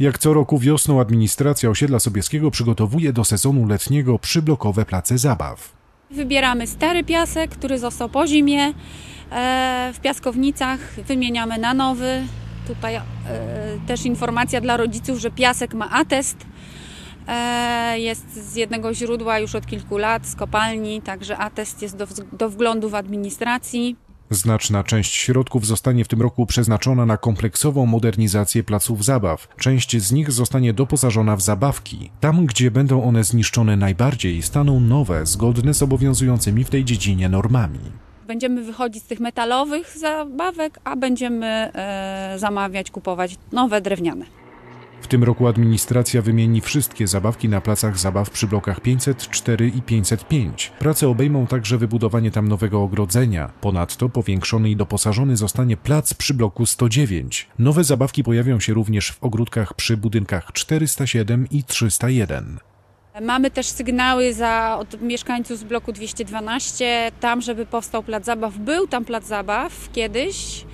Jak co roku wiosną administracja osiedla Sobieskiego przygotowuje do sezonu letniego przyblokowe place zabaw. Wybieramy stary piasek, który został po zimie e, w piaskownicach, wymieniamy na nowy. Tutaj e, też informacja dla rodziców, że piasek ma atest. E, Jest z jednego źródła już od kilku lat, z kopalni, także atest jest do, do wglądu w administracji. Znaczna część środków zostanie w tym roku przeznaczona na kompleksową modernizację placów zabaw. Część z nich zostanie doposażona w zabawki. Tam, gdzie będą one zniszczone najbardziej, staną nowe, zgodne z obowiązującymi w tej dziedzinie normami. Będziemy wychodzić z tych metalowych zabawek, a będziemy e, zamawiać, kupować nowe drewniane. Tym roku administracja wymieni wszystkie zabawki na placach zabaw przy blokach 504 i 505. Prace obejmą także wybudowanie tam nowego ogrodzenia. Ponadto powiększony i doposażony zostanie plac przy bloku 109. Nowe zabawki pojawią się również w ogródkach przy budynkach 407 i 301. Mamy też sygnały za, od mieszkańców z bloku 212, tam żeby powstał plac zabaw. Był tam plac zabaw kiedyś.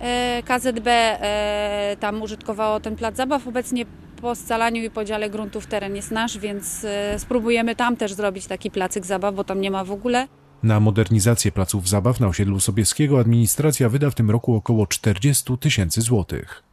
E, KZB e, tam użytkowało ten plac zabaw. Obecnie po scalaniu i podziale gruntów teren jest nasz, więc e, spróbujemy tam też zrobić taki placyk zabaw, bo tam nie ma w ogóle. Na modernizację placów zabaw na osiedlu Sobieskiego administracja wyda w tym roku około 40 tysięcy złotych.